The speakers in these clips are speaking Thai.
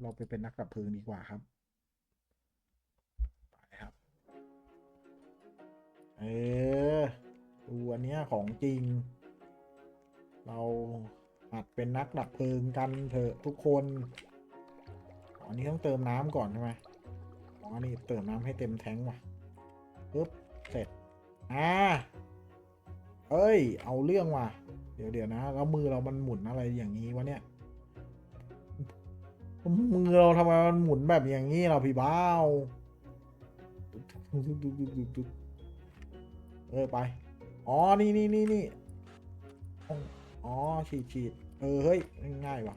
เราไปเป็นนักดับเพลิงดีกว่าครับไปครับ เออดูอันเนี้ยของจริง เราหัดเป็นนักดับเพลิงกันเถอะทุกคนอันนี้ต้องเติมน้ำก่อนใช่ไหมอ๋ออันนี้เติมน้ำให้เต็มแท้งว่ะปึ๊บ เสร็จ อ่า เอ้ย เอาเรื่องว่ะ เดี๋ยวเดี๋ยวนะ แล้วมือเรามันหมุนอะไรอย่างนี้วะเนี่ย มือเราทำไมมันหมุนแบบอย่างนี้เราพี่บ้าวเออไป อ๋อ นี่นี่นี่นี่อ๋อ ฉีดฉีดเออ เฮ้ย ง่ายว่ะ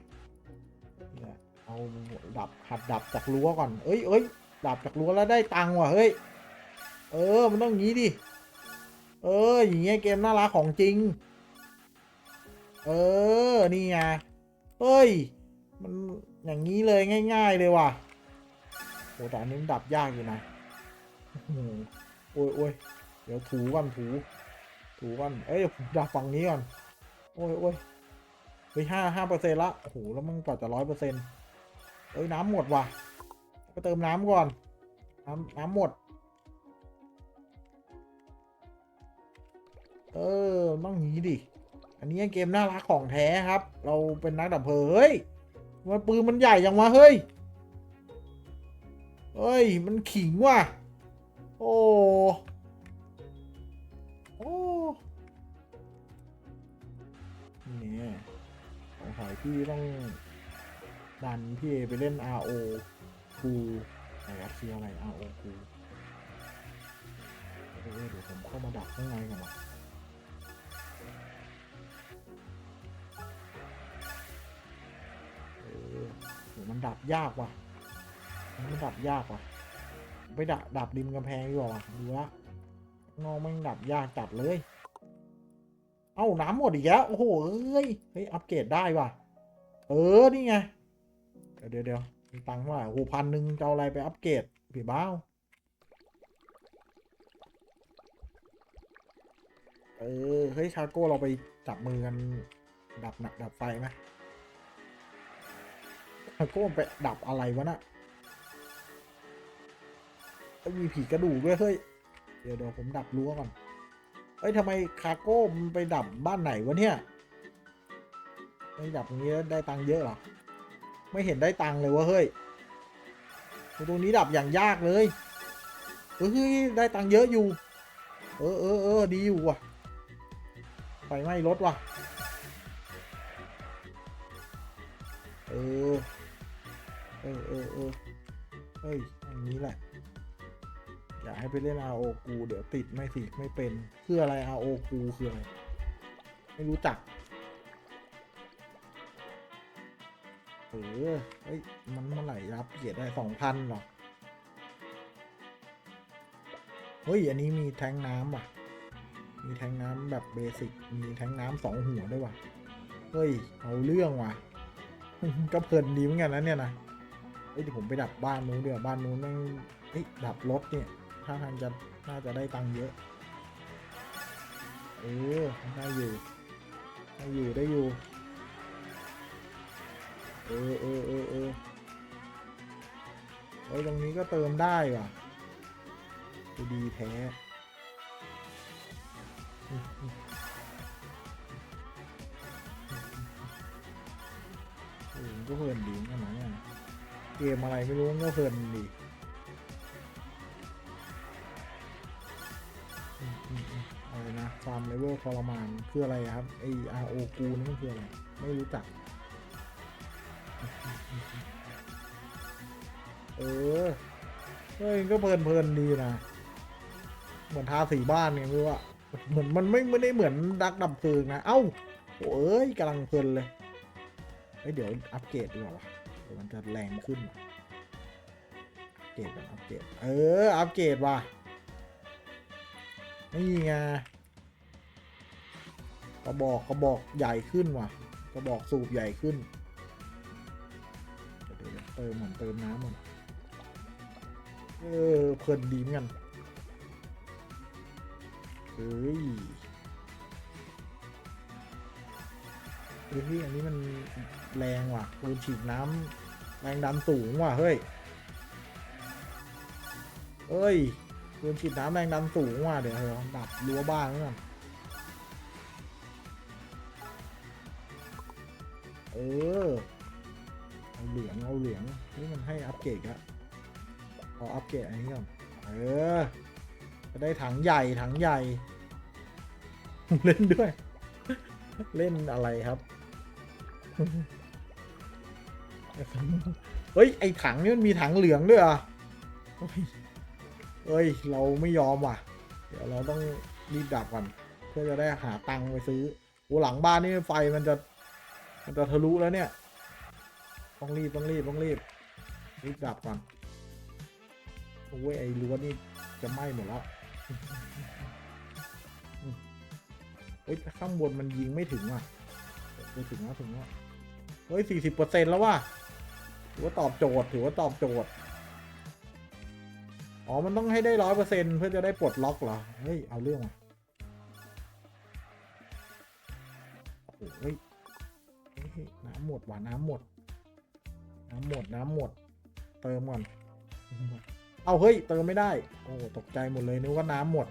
เอาดับหัดดับจากรั้วก่อน เอ้ยเอ้ยดับจากรั้วแล้วได้ตังค์ว่ะ เฮ้ย เออ มันต้องงี้ดิ เออ อย่างเงี้ยเกมน่ารักของจริง เออ นี่ไง เฮ้ย มัน อย่างนี้เลยง่าย ๆ เลยว่ะโอ้แต่อันนี้มันดับยากอยู่นะโอ้ยโอ้ยเดี๋ยวถูก่อนถู ถูก่อนเอ้ยผมดับฝั่งนี้ก่อน โอ้ยโอ้ยไปห้าห้าเปอร์เซ็นต์ละโอ้โหแล้วมันกว่าจะร้อยเปอร์เซ็นต์เอ้ยน้ำหมดว่ะก็เติมน้ำก่อน น้ำน้ำหมด เออต้องงนี้ดิ อันนี้เกมน่ารักของแท้ครับ เราเป็นนักดับเพลิงเฮ้ย มันปืนมันใหญ่ยังวะเฮ้ย เฮ้ย มันขิงว่ะ โอ้ โอ้นี่สงสัยพี่ต้องดันพี่เอไปเล่น RO คูไหนครับคืออะไร RO คูเดี๋ยวผมเข้ามาดับข้างในก่อนวะ มันดับยากว่ะ มันดับยากว่ะ ไปดับดับริมกำแพงดีกว่าดูละงนอกมันดับยากจัดเลย เอ้าน้ำหมดอีกแล้วโอ้โหเอ้ยเฮ้ยอัปเกรดได้ว่ะ เออนี่ไง เดี๋ยวเดี๋ยวมีตังค์เท่าไหร่โอ้พันหนึ่งจะเอาอะไรไปอัปเกรดพี่บ้าเออเฮ้ยชาโก้เราไปจับมือกันดับหนักดับไฟไหม ชาโก้ไปดับอะไรวะน่ะมีผีกระดูกด้วยเฮ้ย เดี๋ยวเดี๋ยวผมดับรั้วก่อน เอ้ยทำไมคาโก้มันไปดับบ้านไหนวะเนี่ยไม่ดับตรงนี้ได้ตังค์เยอะเหรอ ไม่เห็นได้ตังค์เลยวะเฮ้ย ตรงนี้ดับอย่างยากเลยเฮ้ยได้ตังค์เยอะอยู่ เออเออเออดีอยู่ว่ะ ไฟไหม้รถว่ะ เออ เออเออเออเฮ้ยอย่างนี้แหละ อยากให้ไปเล่น RO กูเดี๋ยวติดไม่สิไม่เป็นคืออะไร RO กูคืออะไรไม่รู้จักเออเฮ้ยมันเมื่อไหร่รับเกียรติได้สองพันหรอ เฮ้ย อันนี้มีแทงน้ำว่ะ มีแทงน้ำแบบเบสิก มีแทงน้ำสองหัวด้วยว่ะ เฮ้ย เอาเรื่องว่ะ ก็เพลินดีเหมือนกันนะเนี่ยนะ เอ้ยเดี๋ยวผมไปดับบ้านนู้นเดี๋ยวบ้านนู้นนั่งเอ้ยดับรถเนี่ยถ้าทางจะน่าจะได้ตังค์เยอะเออได้อยู่ได้อยู่ได้อยู่เออเออเออเออเฮ้ยตรงนี้ก็เติมได้ว่ะดูดีแท้ก็เพลินดีนกันนะเนี่ย กมอะไรไม่รู้มันก็เพลินดีอะไรนะฟาร์มเลเวลทรมานคืออะไรครับไอ RO กูนี่มันคืออะไร ไม่รู้จัก เออเฮ้ยก็เพลินเพลินดีนะ เหมือนทาสีบ้านไงไม่รู้อะเหมือนมันไม่ไม่ได้เหมือนดักดับเพลิงนะ เอ้า โอ้ยกำลังเพลินเลยเฮ้ยเดี๋ยวอัปเกรดดีกว่าวะ ดี๋ยวมันจะแรงขึ้นอัปเกรดก่อนอัปเกรดเออ อัปเกรดว่ะ นี่ไงกระบอกกระบอกใหญ่ขึ้นว่ะกระบอกสูบใหญ่ขึ้นเดี๋ยวเดี๋ยวเติมเหมือนเติมน้ำมันเออเพลินดีเหมือนกันเฮ้ยเฮ้ยอันนี้มันแรงว่ะปืนฉีดน้ำ แรงดันสูงว่ะเฮ้ยเอ้ยปืนฉีดน้ำแรงดันสูงว่ะเดี๋ยวเราดับรั้วบ้านก่อนเออเอาเหลืองเอาเหลืองนี่มันให้อัปเกรดอะเอาอัปเกรดอันนี้ก่อนเออจะได้ถังใหญ่ถังใหญ่ เล่นด้วย เล่นอะไรครับ เฮ้ย ไอถังนี่มันมีถังเหลืองด้วยเหรอะเฮ้ย เราไม่ยอมว่ะ เดี๋ยวเราต้องรีบดับก่อนเพื่อจะได้หาตังค์ไปซื้อโอ้หลังบ้านนี่ไฟมันจะมันจะทะลุแล้วเนี่ย ต้องรีบต้องรีบต้องรีบรีบดับก่อนโอ้ยไอ้รั้วนี่จะไหม้หมดแล้วเฮ้ยข้างบนมันยิงไม่ถึงว่ะไม่ถึงแล้วถึงแล้วเฮ้ยสี่สิบเปอร์เซ็นต์แล้วว่ะ ถือว่าตอบโจทย์ถือว่าตอบโจทย์ อ๋อ มันต้องให้ได้ร้อยเปอร์เซ็นเพื่อจะได้ปลดล็อกเหรอ เฮ้ย เอาเรื่องว่ะโอ้โหเฮ้ยน้ำหมดว่ะน้ำหมด น้ำหมด น้ำหมด เติมก่อน เอาเฮ้ย เติมไม่ได้ โอ้ตกใจหมดเลยนึกว่าน้ำหมด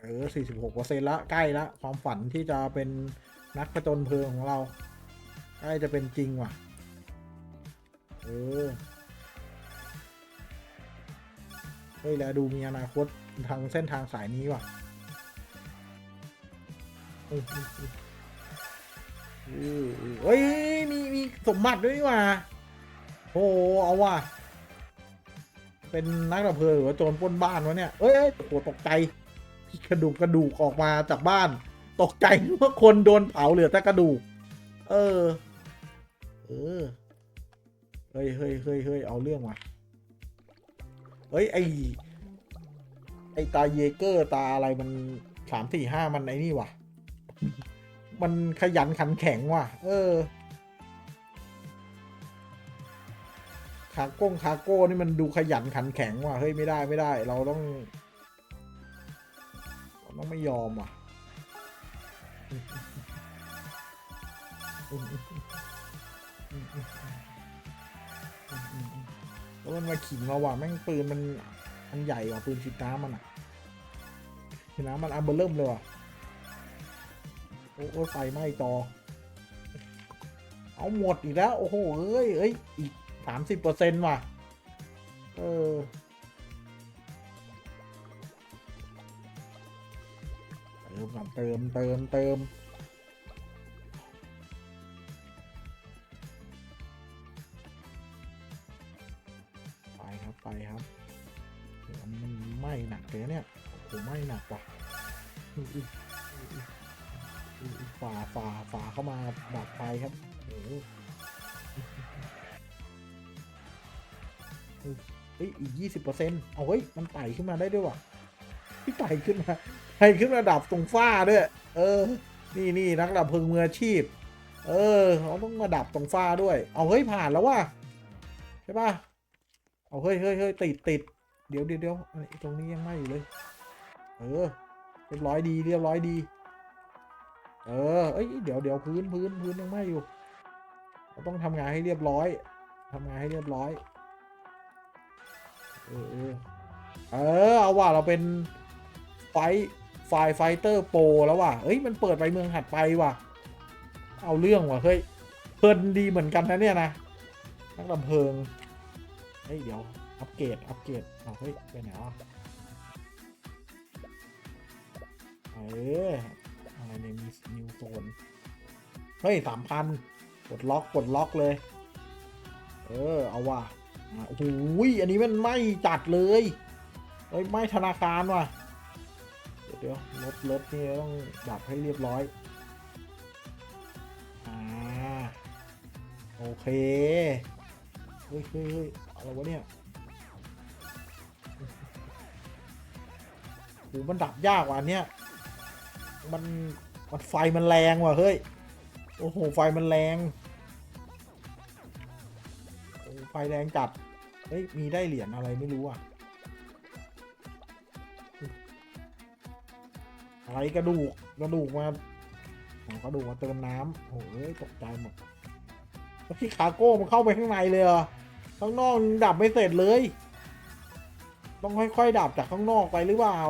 เออ 46เปอร์เซ็นละ ใกล้ละ ความฝันที่จะเป็นนักผจญเพลิงของเรา ล้จะเป็นจริงว่ะ เออ เฮ้ย แล้วดูมีอนาคตทางเส้นทางสายนี้ว่ะเฮ้ยเฮ้ยเฮ้ยเฮ้ยมีมีสมบัติด้วยว่ะโอ้โหเอาว่ะ เป็นนักดับเพลิงหรือว่าโจรปล้นบ้านวะเนี่ยเอ้ยเอ้ยโหตกใจกระดูกกระดูกออกมาจากบ้าน ตกใจว่าคนโดนเผาเหลือแต่กระดูก เออ เออ เฮ้ยเฮ้ยเฮ้ยเฮ้ยเอาเรื่องว่ะ เฮ้ย ไอไอตาเยเกอร์ตาอะไรมันสามสี่ห้ามันไอ้นี่ว่ะ มันขยันขันแข็งว่ะ เออ คาโก้งคาโก้นี่มันดูขยันขันแข็งว่ะ เฮ้ยไม่ได้ไม่ได้ เราต้องเราต้องไม่ยอมว่ะ แล้วมันมาขิงเราว่ะแม่งปืนมันมันใหญ่กว่าปืนฉีดน้ำมันอะฉีดน้ำมันอันเบอร์เริ่มเลยว่ะโอ้โหไฟไหม้จอเอาหมดอีกแล้ว โอ้โหเอ้ยเอ้ยอีกสามสิบเปอร์เซ็นต์ว่ะ เออเติมก่อนเติมเติมเติม นักว่ะฝ่าฝ่าฝ่าเข้ามาดับไฟครับโอ้เฮ้ยอีกยี่สิบเปอร์เซ็นต์เอาเฮ้ย มันไต่ขึ้นมาได้ด้วยวะพี่ไต่ขึ้นมาไต่ขึ้นมาดับตรงฝ้าด้วย เออ นี่นี่นักดับเพลิงมืออาชีพ เออเขาต้องมาดับตรงฝ้าด้วย เอาเฮ้ยผ่านแล้วว่ะใช่ป่ะ เอาเฮ้ยเฮ้ยเฮ้ยติดติดเดี๋ยวเดี๋ยวเดี๋ยวตรงนี้ยังไม้อยู่เลย ออ เรียบร้อยดีเรียบร้อยดี เออ เอ้ยเดี๋ยวเดี๋ยวพื้นพื้นพื้นยังไม้อยู่เราต้องทำงานให้เรียบร้อย ทำงานให้เรียบร้อย เออ เออ เออเอาว่ะเราเป็นไฟไฟไฟเตอร์โปรแล้วว่ะ เอ้ยมันเปิดไปเมืองหัดไปว่ะ เอาเรื่องว่ะเฮ้ยเพลินดีเหมือนกันนะเนี่ยนะนักดับเพลิง เฮ้ยเดี๋ยวอัปเกรดอัปเกรดเอาเฮ้ยไปไหนวะ เออ อะไรเนี่ยมีนิวโซนเฮ้ยสามพันกดล็อกกดล็อกเลย เออ เอาว่ะโอ้โหอันนี้มันไม่จัดเลยเฮ้ยไม่ธนาคารว่ะ เดี๋ยวเดี๋ยวรถรถนี่ต้องดับให้เรียบร้อย อ่า โอเค เฮ้ยเฮ้ยอะไรวะเนี่ยโหมันดับยากกว่าอันเนี้ย มันมันไฟมันแรงว่ะเฮ้ย โอ้โห ไฟมันแรงไฟแรงจัด เฮ้ย มีได้เหรียญอะไรไม่รู้อะ อะไรกระดูก กระดูกมาผมก็ดูว่าเติมน้ำโอ้ยตกใจหมดแล้วพี่คาโก้มันเข้าไปข้างในเลยเหรอข้างนอกดับไม่เสร็จเลย ต้องค่อยๆดับจากข้างนอกไปหรือเปล่า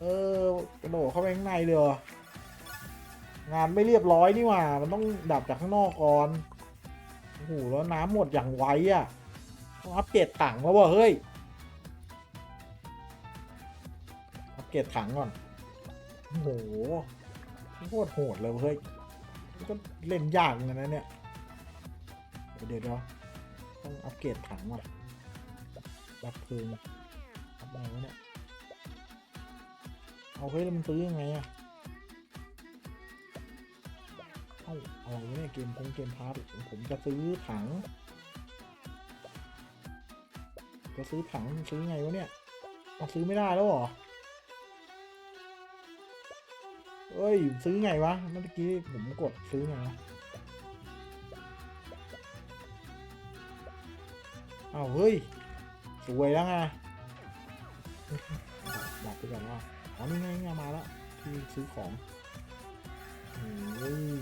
เออกระโดดเข้าไปข้างในเลยเหรองานไม่เรียบร้อยนี่หว่า มันต้องดับจากข้างนอกก่อนโอ้โหแล้วน้ำหมดอย่างไวอะ่ะต้องอัปเกรดถังแล้ววะเฮ้ยอัปเกรดถังก่อนโอ้โหโคตรโหดเลยเว้ยมันก็เล่นยากเหมือนกันนะเนี่ยเดี๋ยวเดี๋ยวต้องอัปเกรดถังก่อนดับเพลิงทำอะไรวะเนี่ย เอาเฮ้ยแล้วมันซื้อยังไงอะเอ้าอะไรวะเนี่ยเกมคงเกมพาร์ทผมจะซื้อถัง จะซื้อถังซื้อไงวะเนี่ยเอาซื้อไม่ได้แล้วหรอเอ้ย ซื้อไงวะ เมื่อกี้ผมกดซื้อไงวะอ้าเฮ้ย สวยแล้วไงบอกไปก่อนว่า อ๋อนี่ไงนี่ไงมาแล้วที่ซื้อของโอ้ย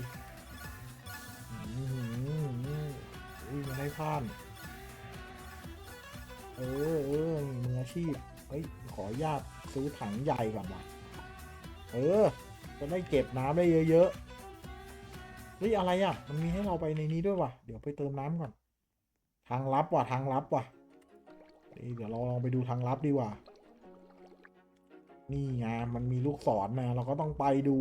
อื้อหืออุ้ยมันได้ผ่านเออเออมืออาชีพเฮ้ยขอญาตซื้อถังใหญ่ก่อนว่ะเออ จะได้เก็บน้ำได้เยอะๆเฮ้ยอะไรอะ มันมีให้เราไปในนี้ด้วยว่ะ เดี๋ยวไปเติมน้ำก่อน ทางลับว่ะ ทางลับว่ะเดี๋ยวเราลองไปดูทางลับดีกว่า นี่ไงมันมีลูกศรนะเราก็ต้องไปดู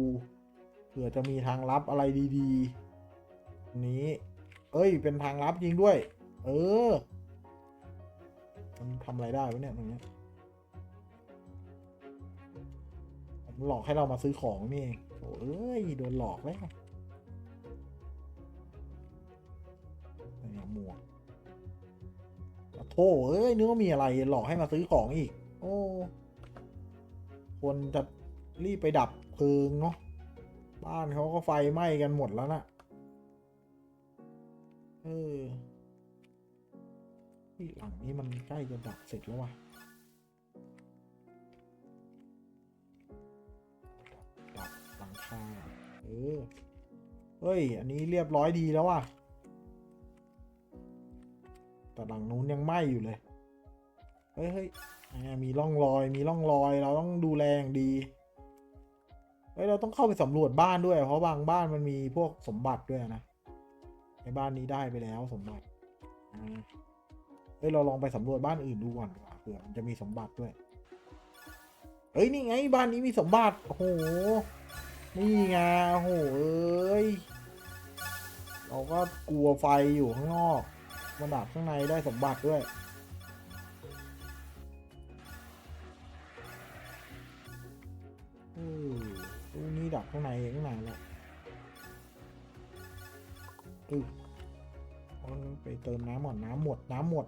เผื่อจะมีทางลับอะไรดีๆ นี้ เอ้ย เป็นทางลับจริงด้วย เออ มันทำอะไรได้วะเนี่ยตรงเนี้ยมันหลอกให้เรามาซื้อของนี่เองโอ้เอ้ย โดนหลอกแล้วเนี่ยหมวกโธ่เอ้ยนึกว่ามีอะไรหลอกให้มาซื้อของอีก โอ้ คนจะรีบไปดับเพลิงเนาะบ้านเขาก็ไฟไหม้กันหมดแล้วนะ่ะเออที่หลังนี้มันใกล้จะดับเสร็จแล้วว่ะดับหลังคาเออเฮ้ย อันนี้เรียบร้อยดีแล้วว่ะ แต่หลังนู้นยังไหม้อยู่เลย เฮ้ยเฮ้ย มีร่องรอย มีร่องรอย เราต้องดูแลอย่างดีเฮ้ยเราต้องเข้าไปสำรวจบ้านด้วย เพราะบางบ้านมันมีพวกสมบัติด้วยนะในบ้านนี้ได้ไปแล้วสมบัติเฮ้ยเราลองไปสำรวจบ้านอื่นดูก่อนดีกว่าเผื่อมันจะมีสมบัติด้วยเฮ้ยนี่ไงบ้านนี้มีสมบัติโอ้โหนี่ไงโอ้โหเอ้ยเราก็กลัวไฟอยู่ข้างนอกมาดับข้างในได้สมบัติด้วย ดับข้างในข้างในแล้วอือไปเติมน้ำก่อนน้ำหมดน้ำหมด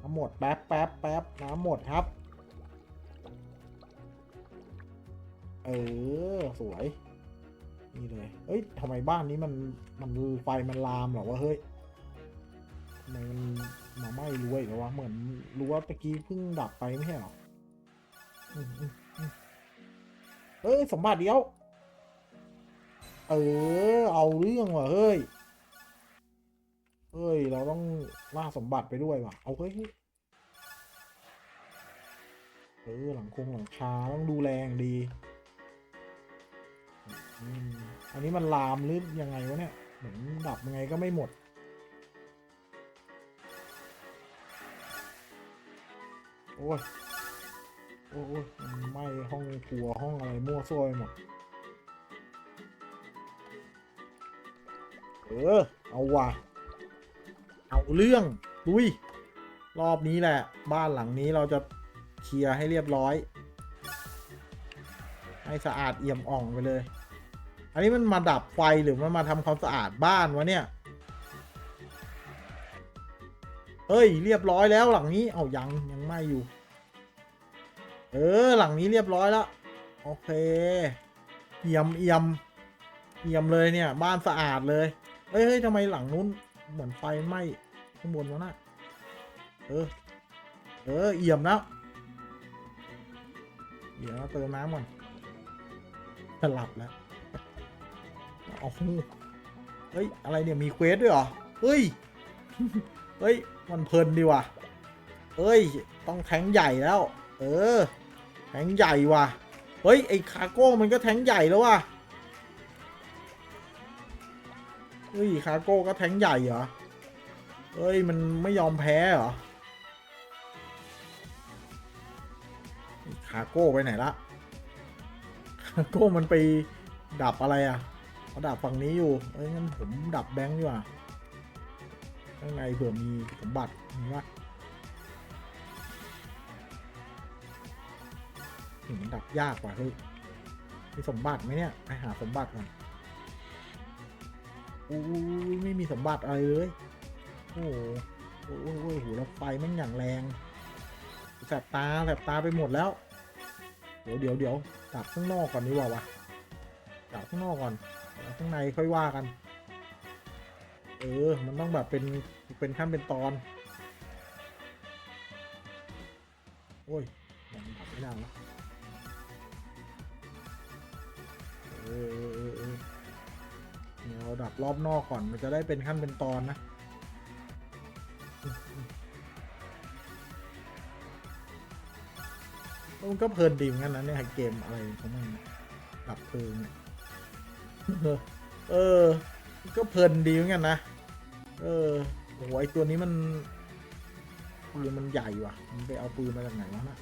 น้ำหมดแป๊บแป๊บแป๊บน้ำหมดครับ เออ สวย นี่เลย เอ้ยทำไมบ้านนี้มันมันไฟมันลามเหรอวะเฮ้ยทำไมมันมาไหม้รวยเหรอวะเหมือนรู้ว่าตะกี้เพิ่งดับไปไม่ใช่หรอ เอ้ยสมบัติเดียว เออ เอาเรื่องว่ะเฮ้ย เฮ้ย เราต้องล่าสมบัติไปด้วยว่ะ เอาเฮ้ย เออ หลังคงหลังคาต้องดูแลอย่างดี อันนี้มันลามหรือยังไงวะเนี่ยเหมือนดับยังไงก็ไม่หมดโอ้ย โอ้ยไหม้ห้องครัวห้องอะไรมั่วซั่วไปหมด เออ เอาว่ะ เอาเรื่องลุย รอบนี้แหละ บ้านหลังนี้เราจะเคลียร์ให้เรียบร้อย ให้สะอาดเอี่ยมอ่องไปเลย อันนี้มันมาดับไฟหรือมันมาทำความสะอาดบ้านวะเนี่ยเฮ้ย เรียบร้อยแล้วหลังนี้ เอายังยังไม่อยู่ เออหลังนี้เรียบร้อยแล้ว โอเคเอี่ยมเอี่ยมเอี่ยมเลยเนี่ย บ้านสะอาดเลยเฮ้ยเฮ้ยทำไมหลังนู้นเหมือนไฟไหม้ข้างบนวะน่ะเออ เออเอี่ยมแล้วเดี๋ยวเติมน้ำก่อนจะหลับแล้วเอาเฮ้ย อะไรเนี่ย มีเควสด้วยเหรอ เฮ้ย เฮ้ย มันเพลินดีว่ะเฮ้ย ต้องแทงใหญ่แล้ว เออ แทงใหญ่ว่ะ เฮ้ย ไอ้คาโก้มันก็แทงใหญ่แล้วว่ะ เฮ้ย คาโก้ก็แทงใหญ่เหรอ เฮ้ย มันไม่ยอมแพ้เหรอ คาโก้ไปไหนละ คาโก้มันไปดับอะไรอะเขาดับฝั่งนี้อยู่ เอ้ยงั้นผมดับแบงค์ดีกว่าข้างในเผื่อมีสมบัติมีวะ เห็นมันดับยากกว่าเฮ้ยมีสมบัติไหมเนี่ย ไปหาสมบัติก่อนอู้ยไม่มีสมบัติอะไรเลย โอ้โหโอ้โหโอ้โหแล้วไฟแม่งอย่างแรงแสบตาแสบตาไปหมดแล้ว เดี๋ยวเดี๋ยวเดี๋ยวดับข้างนอกก่อนดีกว่าวะดับข้างนอกก่อนแล้วข้างในค่อยว่ากัน เออ มันต้องแบบเป็นเป็นขั้นเป็นตอน โอ้ยยังดับไม่ได้แล้ว ออเออเออเออเนี่ยเราดับรอบนอกก่อนมันจะได้เป็นขั้นเป็นตอนนะมันก็เพลินดีเหมือนกันนะเนี่ยเกมอะไรของมันดับเพลิงเนี่ยเออเออก็เพลินดีเหมือนกันนะ เออโอ้โหไอตัวนี้มันปืนมันใหญ่ว่ะ มันไปเอาปืนมาจากไหนวะนะ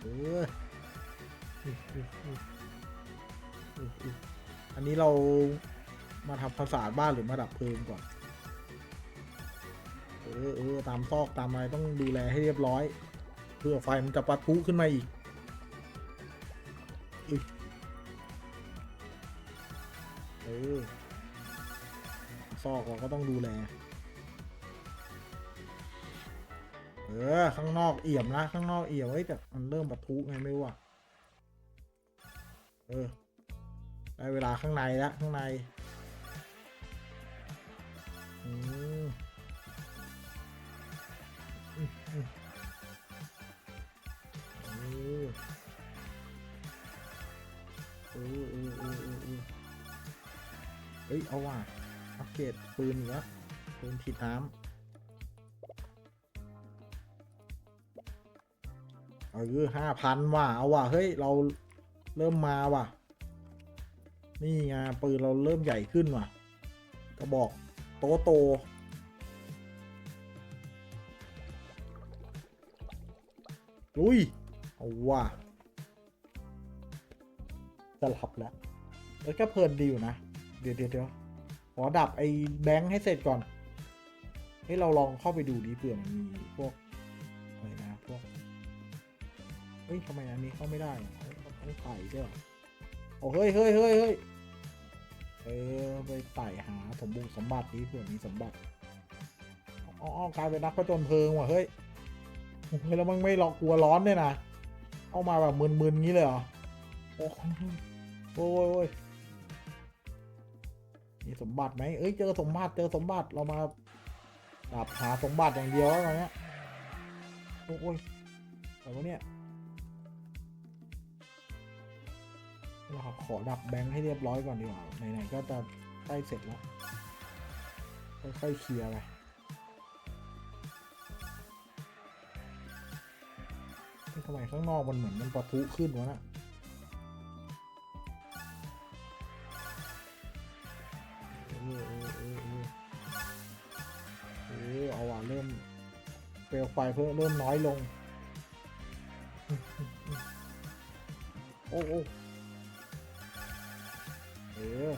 เออ อันนี้เรามาทำความสะอาบ้านหรือมาดับเพลิงก่อน เออเออตามซอกตามอะไรต้องดูแลให้เรียบร้อย เพื่อไฟมันจะปะทุขึ้นมาอีกเออซอกเราก็ต้องดูแล เออ ข้างนอกเอี่ยมนะ ข้างนอกเอี่ยมเฮ้ยแต่มันเริ่มปะทุไงไม่รู้อะ เออได้เวลาข้างในแล้วข้างในอืมเออเออเออเออเออเออเฮ้ย เอาว่ะอัปเกรดปืนอีกแล้วปืนฉีดน้ำเออห้าพันว่ะ เอาว่ะ เฮ้ย เรา เริ่มมาว่ะ นี่ไงปืนเราเริ่มใหญ่ขึ้นว่ะ กระบอกโตโต ลุย เอาว่ะจะหลับแล้วแล้วก็เพลินดีอยู่นะ เดี๋ยวเดี๋ยวเดี๋ยวขอดับไอ้แบงค์ให้เสร็จก่อน ให้เราลองเข้าไปดูดีเผื่อมันมีพวกอะไรนะพวกเฮ้ยทำไมอันนี้เข้าไม่ได้ อะเฮ้ยต้องไต่ด้วยเหรอโอ้เฮ้ยเฮ้ยเฮ้ยเฮ้ยเออไปไต่หาสมบุกสมบัติดีเผื่อมีสมบัติอ๋ออ๋อกลายเป็นนักผจญเพลิงว่ะเฮ้ยเฮ้ยแล้วมันไม่หลอกกลัวร้อนเนี่ยนะเอามาแบบมึนๆงี้เลยเหรอโอ้โหโอ้ยโอ้ยมีสมบัติไหมเอ้ยเจอสมบัติเจอสมบัติเรามาดับหาสมบัติอย่างเดียวแล้วตอนเนี้ยโอ้ยแต่ว่าเนี่ย เราขอดับแบงค์ให้เรียบร้อยก่อนดีกว่าไหนๆก็จะใกล้เสร็จแล้วค่อยๆเคลียร์ไปเฮ้ยทำไมข้างนอกมันเหมือนมันปะทุขึ้นวะน่ะเออเออเออเออเอเอาว่ะเริ่มเปลวไฟเพิ่มเริ่มน้อยลง โอ้โอ้ ออ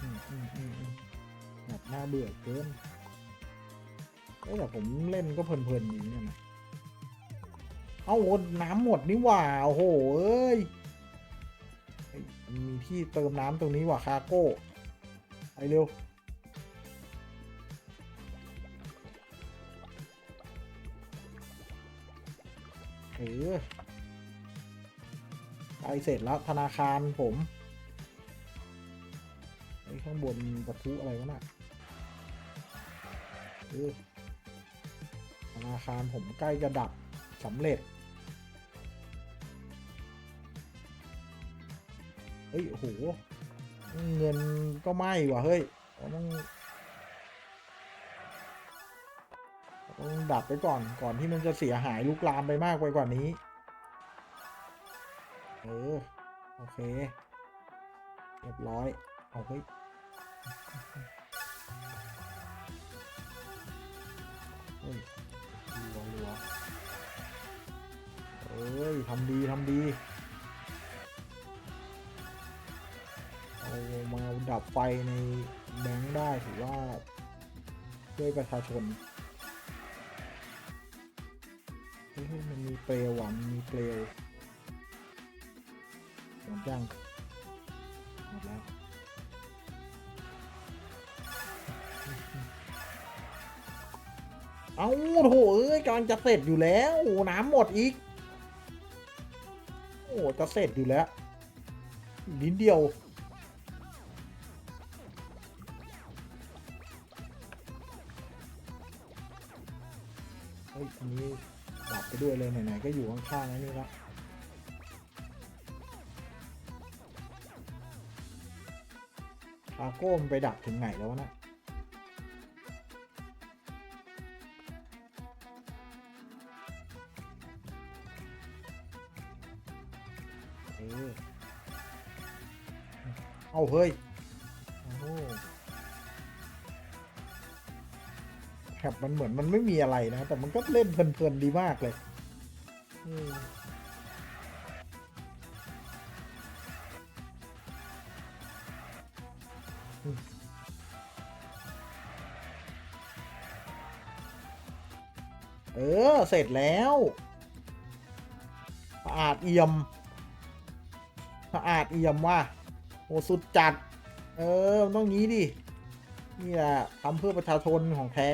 อืมอืมอืมอืมแบบน่าเบื่อเกินเอ้ยแต่ผมเล่นก็เพลินๆอย่างนี้นะเอาน้ำหมดนี่หว่า โอ้โห เอ้ย มีที่เติมน้ำตรงนี้ว่ะคาโก้ ไปเร็ว เออ ไปเสร็จแล้วธนาคารผมไอ้ข้างบนประทุอะไรวะน่ะเออธนาคารผมใกล้จะดับสำเร็จ เฮ้ยโห เงินก็ไม้ว่ะเฮ้ยต้องต้องดับไปก่อนก่อนที่มันจะเสียหายลุกลามไปมากไปกว่านี้ เออ โอเค เรียบร้อย เอาเฮ้ยเฮ้ยรัวรัวเอ้ยทำดีทำดีเอามาดับไฟในแบงค์ได้ถือว่าช่วยประชาชนเฮ้ยมันมีเปลวอะมันมีเปลว มดยังหมดแล้วเอาโถเอ้ยกำลังจะเสร็จอยู่แล้วโอ้น้ำหมดอีก โอ้จะเสร็จอยู่แล้วอีกนิดเดียวเฮ้ยอันนี้ดับไปด้วยเลยไหนๆก็อยู่ข้างๆแล้วนี่ละาโก้มันไปดักถึงไหนแล้วนะเออเอาเฮ้ยแถบมันเหมือนมันไม่มีอะไรนะ แต่มันก็เล่นเพลินๆดีมากเลย อืม เสร็จแล้วสะอาดเอี่ยมสะอาดเอี่ยมว่ะโหสุดจัด เออมันต้องงี้ดิ นี่แหละทำเพื่อประชาชนของแท้